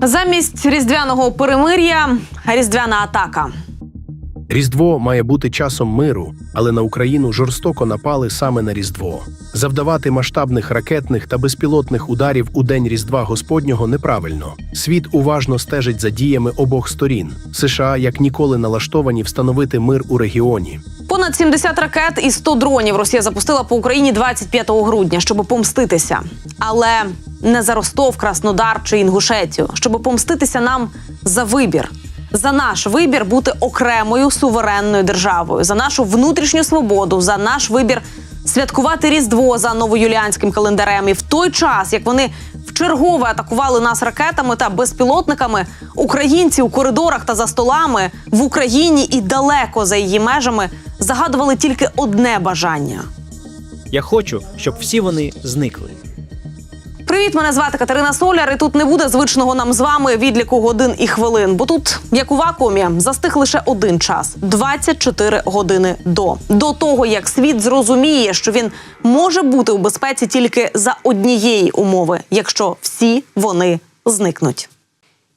Замість різдвяного перемир'я різдвяна атака. Різдво має бути часом миру, але на Україну жорстоко напали саме на Різдво. Завдавати масштабних ракетних та безпілотних ударів у день Різдва Господнього неправильно. Світ уважно стежить за діями обох сторін. США як ніколи налаштовані встановити мир у регіоні. Понад 70 ракет і 100 дронів Росія запустила по Україні 25 грудня, щоб помститися. Але не за Ростов, Краснодар чи Інгушетію, щоб помститися нам за вибір. За наш вибір бути окремою суверенною державою, за нашу внутрішню свободу, за наш вибір святкувати Різдво за новоюліанським календарем. І в той час, як вони вчергове атакували нас ракетами та безпілотниками, українці у коридорах та за столами в Україні і далеко за її межами загадували тільки одне бажання. Я хочу, щоб всі вони зникли. Привіт, мене звати Катерина Соляр. І тут не буде звичного нам з вами відліку годин і хвилин. Бо тут, як у вакуумі, застиг лише один час 24 години до до того, як світ зрозуміє, що він може бути у безпеці тільки за однієї умови, якщо всі вони зникнуть.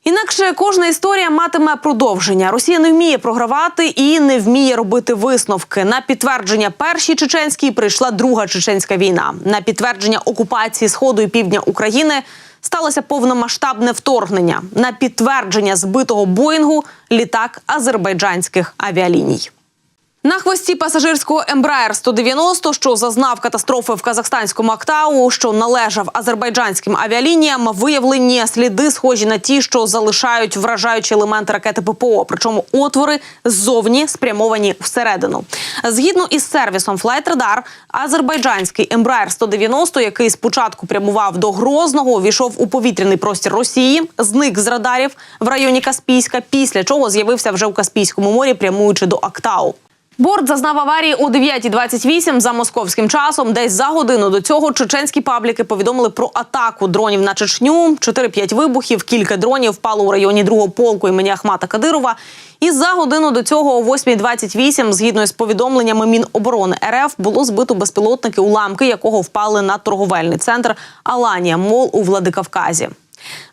Інакше кожна історія матиме продовження. Росія не вміє програвати і не вміє робити висновки. На підтвердження першій чеченській прийшла друга чеченська війна. На підтвердження окупації сходу і півдня України сталося повномасштабне вторгнення. На підтвердження збитого Боїнгу літак азербайджанських авіаліній. На хвості пасажирського Embraer 190, що зазнав катастрофи в казахстанському Актау, що належав азербайджанським авіалініям, виявлені сліди, схожі на ті, що залишають вражаючі елементи ракети ППО. Причому отвори ззовні спрямовані всередину. Згідно із сервісом Radar, азербайджанський Embraer 190, який спочатку прямував до Грозного, увійшов у повітряний простір Росії, зник з радарів в районі Каспійська, після чого з'явився вже у Каспійському морі, прямуючи до Актау. Борт зазнав аварії о 9.28 за московським часом. Десь за годину до цього чеченські пабліки повідомили про атаку дронів на Чечню. 4-5 вибухів, кілька дронів впало у районі другого полку імені Ахмата Кадирова. І за годину до цього, о 8.28, згідно з повідомленнями Міноборони РФ, було збито безпілотники, уламки якого впали на торговельний центр Аланія Мол у Владикавказі.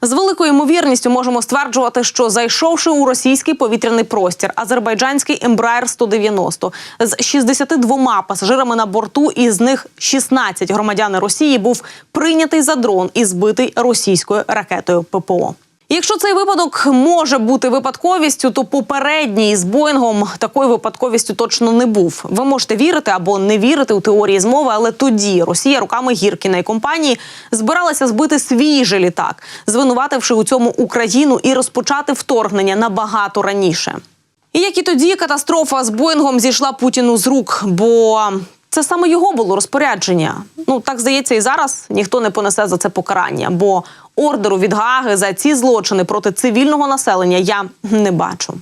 З великою ймовірністю можемо стверджувати, що зайшовши у російський повітряний простір, азербайджанський Embraer 190 з 62 пасажирами на борту, із них 16 громадяни Росії, був прийнятий за дрон і збитий російською ракетою ППО. Якщо цей випадок може бути випадковістю, то попередній з Боїнгом такою випадковістю точно не був. Ви можете вірити або не вірити у теорії змови, але тоді Росія руками Гіркіна і компанії збиралася збити свій же літак, звинувативши у цьому Україну і розпочати вторгнення набагато раніше. І як і тоді катастрофа з Боїнгом зійшла Путіну з рук, бо це саме його було розпорядження. Ну так здається, і зараз ніхто не понесе за це покарання, бо ордеру від Гаги за ці злочини проти цивільного населення я не бачу.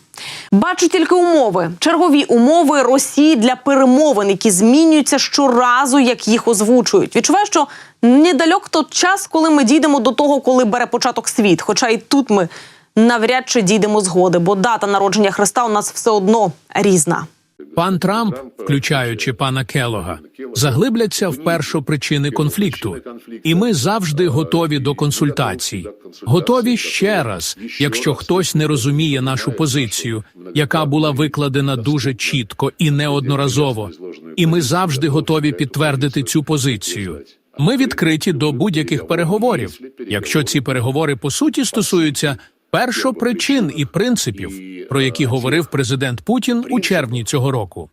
Бачу тільки умови, чергові умови Росії для перемовин, які змінюються щоразу, як їх озвучують. Відчуваю, що недалек той час, коли ми дійдемо до того, коли бере початок світ. Хоча і тут ми навряд чи дійдемо згоди, бо дата народження Христа у нас все одно різна. Пан Трамп, включаючи пана Келога, заглибляться в першопричини конфлікту, і ми завжди готові до консультацій. Готові ще раз, якщо хтось не розуміє нашу позицію, яка була викладена дуже чітко і неодноразово. І ми завжди готові підтвердити цю позицію. Ми відкриті до будь-яких переговорів, якщо ці переговори по суті стосуються першопричин і принципів, про які говорив президент Путін у червні цього року.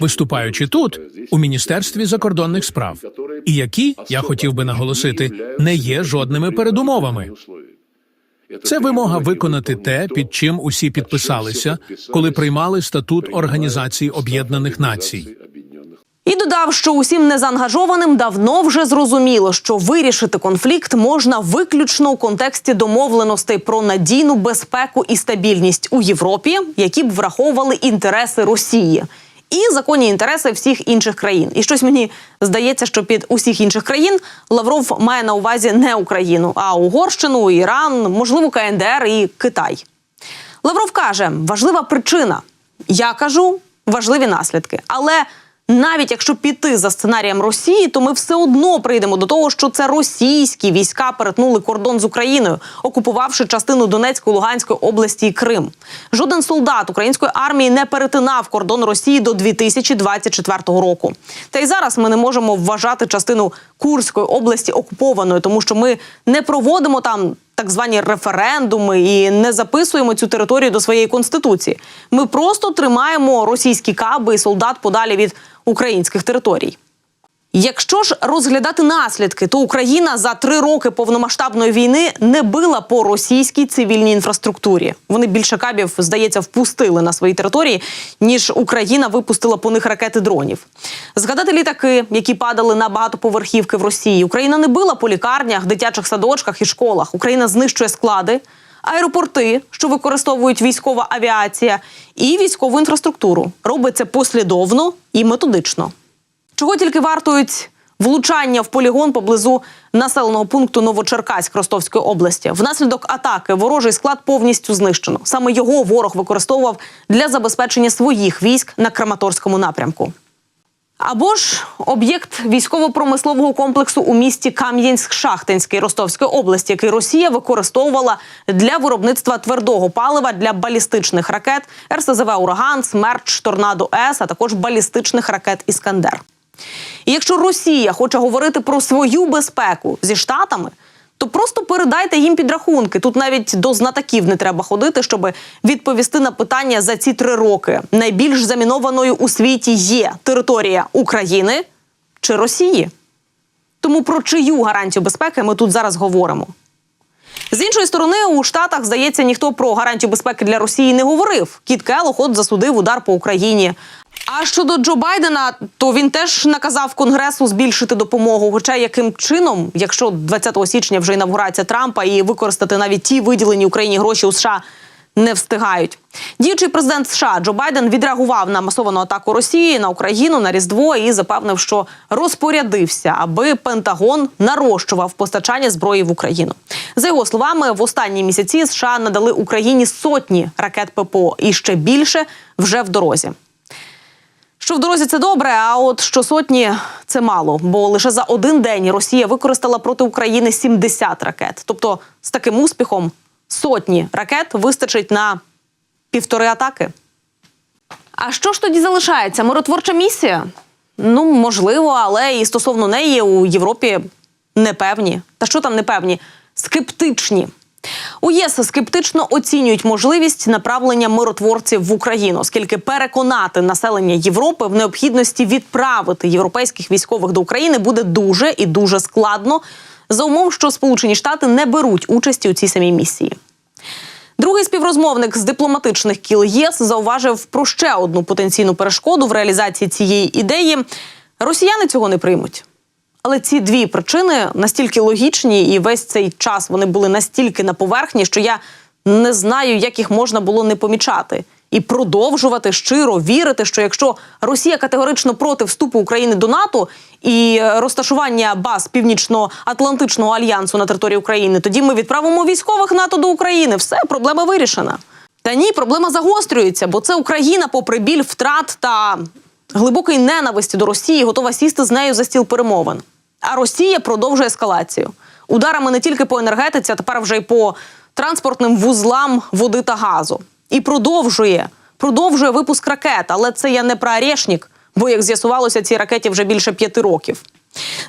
Виступаючи тут у міністерстві закордонних справ, і які я хотів би наголосити, не є жодними передумовами. Це вимога виконати те, під чим усі підписалися, коли приймали статут Організації Об'єднаних Націй. І додав, що усім незаангажованим давно вже зрозуміло, що вирішити конфлікт можна виключно у контексті домовленостей про надійну безпеку і стабільність у Європі, які б враховували інтереси Росії. І законні інтереси всіх інших країн. І щось мені здається, що під усіх інших країн Лавров має на увазі не Україну, а Угорщину, Іран, можливо, КНДР і Китай. Лавров каже, важлива причина. Я кажу, важливі наслідки. Але навіть якщо піти за сценарієм Росії, то ми все одно прийдемо до того, що це російські війська перетнули кордон з Україною, окупувавши частину Донецької, Луганської області і Крим. Жоден солдат української армії не перетинав кордон Росії до 2024 року. Та й зараз ми не можемо вважати частину Курської області окупованою, тому що ми не проводимо там так звані референдуми і не записуємо цю територію до своєї конституції. Ми просто тримаємо російські каби і солдат подалі від українських територій. Якщо ж розглядати наслідки, то Україна за три роки повномасштабної війни не била по російській цивільній інфраструктурі. Вони більше кабів, здається, впустили на свої території, ніж Україна випустила по них ракети дронів. Згадати літаки, які падали на багатоповерхівки в Росії. Україна не била по лікарнях, дитячих садочках і школах. Україна знищує склади, аеропорти, що використовують військова авіація, і військову інфраструктуру. Робить це послідовно і методично. Чого тільки вартують влучання в полігон поблизу населеного пункту Новочеркаськ Ростовської області. Внаслідок атаки ворожий склад повністю знищено. Саме його ворог використовував для забезпечення своїх військ на Краматорському напрямку. Або ж об'єкт військово-промислового комплексу у місті Кам'янськ-Шахтинський Ростовської області, який Росія використовувала для виробництва твердого палива для балістичних ракет РСЗВ Ураган, Смерч, Торнадо С, а також балістичних ракет Іскандер. І якщо Росія хоче говорити про свою безпеку зі штатами, то просто передайте їм підрахунки. Тут навіть до знатоків не треба ходити, щоб відповісти на питання за ці три роки. Найбільш замінованою у світі є територія України чи Росії. Тому про чию гарантію безпеки ми тут зараз говоримо. З іншої сторони, у Штатах, здається, ніхто про гарантію безпеки для Росії не говорив. Кіт Келох от засудив удар по Україні. А щодо Джо Байдена, то він теж наказав Конгресу збільшити допомогу. Хоча яким чином, якщо 20 січня вже інавгурація Трампа і використати навіть ті виділені Україні гроші у США не встигають. Діючий президент США Джо Байден відреагував на масовану атаку Росії на Україну на Різдво і запевнив, що розпорядився, аби Пентагон нарощував постачання зброї в Україну. За його словами, в останні місяці США надали Україні сотні ракет ППО і ще більше вже в дорозі. Що в дорозі це добре, а от що сотні це мало, бо лише за один день Росія використала проти України 70 ракет. Тобто з таким успіхом сотні ракет вистачить на півтори атаки. А що ж тоді залишається? Миротворча місія? Ну, можливо, але і стосовно неї у Європі непевні. Та що там непевні? Скептичні. У ЄС скептично оцінюють можливість направлення миротворців в Україну, оскільки переконати населення Європи в необхідності відправити європейських військових до України буде дуже і дуже складно за умов, що Сполучені Штати не беруть участі у цій самій місії. Другий співрозмовник з дипломатичних кіл ЄС зауважив про ще одну потенційну перешкоду в реалізації цієї ідеї. Росіяни цього не приймуть. Але ці дві причини настільки логічні, і весь цей час вони були настільки на поверхні, що я не знаю, як їх можна було не помічати. І продовжувати щиро вірити, що якщо Росія категорично проти вступу України до НАТО і розташування баз Північно-Атлантичного альянсу на території України, тоді ми відправимо військових НАТО до України. Все, проблема вирішена. Та ні, проблема загострюється, бо це Україна, попри біль втрат та глибокої ненависті до Росії, готова сісти з нею за стіл перемовин. А Росія продовжує ескалацію ударами не тільки по енергетиці, а тепер вже й по транспортним вузлам води та газу. І продовжує продовжує випуск ракет. Але це я не про Орешнік, бо як з'ясувалося, цій ракеті вже більше п'яти років.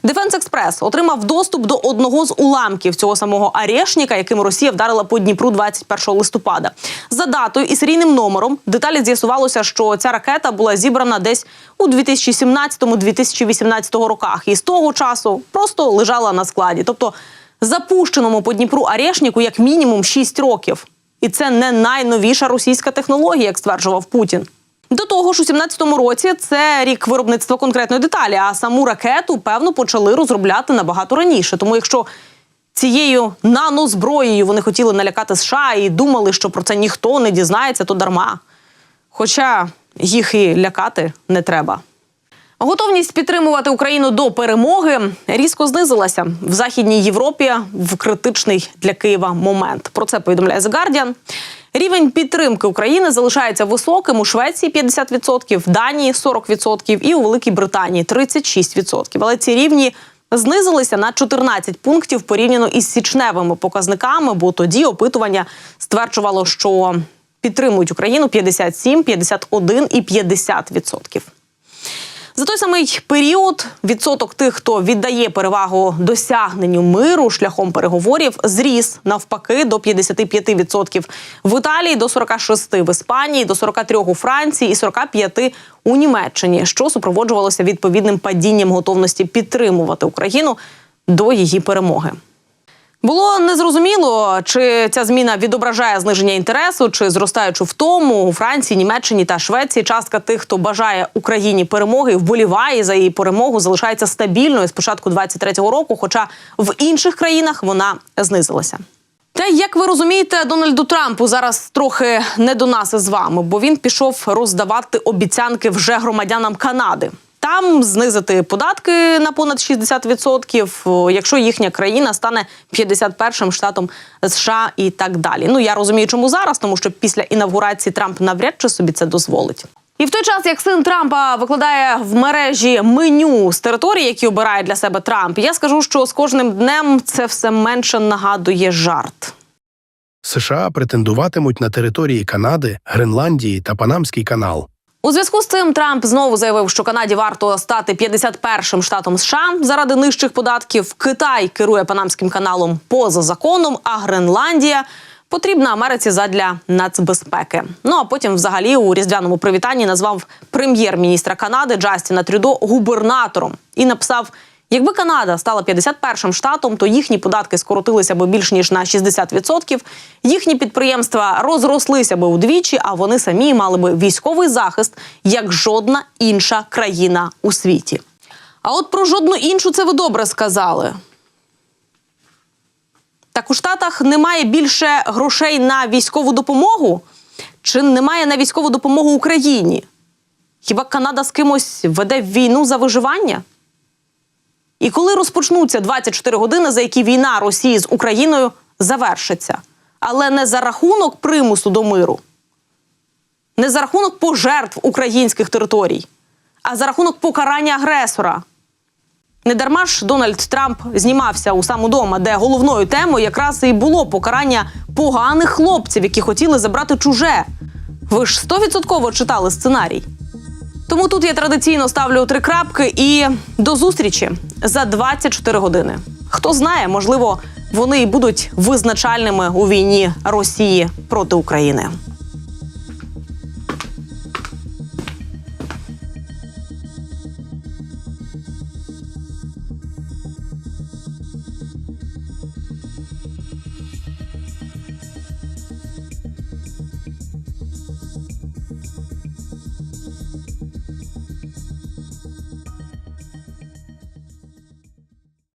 Дефенс Експрес отримав доступ до одного з уламків цього самого Орешника, яким Росія вдарила по Дніпру 21 листопада. За датою і серійним номером деталі з'ясувалося, що ця ракета була зібрана десь у 2017-2018 роках, і з того часу просто лежала на складі. Тобто запущеному по Дніпру Орешнику як мінімум 6 років. І це не найновіша російська технологія, як стверджував Путін. До того ж, у 17-му році це рік виробництва конкретної деталі, а саму ракету певно почали розробляти набагато раніше. Тому, якщо цією нанозброєю вони хотіли налякати США і думали, що про це ніхто не дізнається, то дарма. Хоча їх і лякати не треба. Готовність підтримувати Україну до перемоги різко знизилася в західній Європі в критичний для Києва момент. Про це повідомляє The Guardian. Рівень підтримки України залишається високим у Швеції 50%, в Данії 40% і у Великій Британії 36%. Але ці рівні знизилися на 14 пунктів порівняно із січневими показниками, бо тоді опитування стверджувало, що підтримують Україну 57, 51 і 50%. За той самий період відсоток тих, хто віддає перевагу досягненню миру шляхом переговорів, зріс навпаки до 55% в Італії, до 46% в Іспанії, до 43% у Франції і 45% у Німеччині, що супроводжувалося відповідним падінням готовності підтримувати Україну до її перемоги. Було незрозуміло, чи ця зміна відображає зниження інтересу, чи зростаючу втому у Франції, Німеччині та Швеції. Частка тих, хто бажає Україні перемоги, вболіває за її перемогу, залишається стабільною з початку 23-го року. Хоча в інших країнах вона знизилася. Та як ви розумієте, Дональду Трампу зараз трохи не до нас із вами, бо він пішов роздавати обіцянки вже громадянам Канади. Там знизити податки на понад 60%, якщо їхня країна стане 51-м штатом США і так далі. Ну я розумію, чому зараз, тому що після інавгурації Трамп навряд чи собі це дозволить. І в той час, як син Трампа викладає в мережі меню з території, які обирає для себе Трамп, я скажу, що з кожним днем це все менше нагадує жарт. США претендуватимуть на території Канади, Гренландії та Панамський канал. У зв'язку з цим Трамп знову заявив, що Канаді варто стати 51-м штатом США заради нижчих податків. Китай керує Панамським каналом поза законом, а Гренландія потрібна Америці задля нацбезпеки. Ну а потім, взагалі, у різдвяному привітанні назвав прем'єр-міністра Канади Джастіна Трюдо губернатором і написав. Якби Канада стала 51-м штатом, то їхні податки скоротилися б більш ніж на 60%, їхні підприємства розрослися б удвічі, а вони самі мали б військовий захист як жодна інша країна у світі. А от про жодну іншу це ви добре сказали. Так у Штатах немає більше грошей на військову допомогу? Чи немає на військову допомогу Україні? Хіба Канада з кимось веде війну за виживання? І коли розпочнуться 24 години, за які війна Росії з Україною завершиться, але не за рахунок примусу до миру, не за рахунок пожертв українських територій, а за рахунок покарання агресора. Недарма ж Дональд Трамп знімався у сам удома, де головною темою якраз і було покарання поганих хлопців, які хотіли забрати чуже. Ви ж стовідсотково читали сценарій. Тому тут я традиційно ставлю три крапки і до зустрічі за 24 години. Хто знає, можливо, вони і будуть визначальними у війні Росії проти України.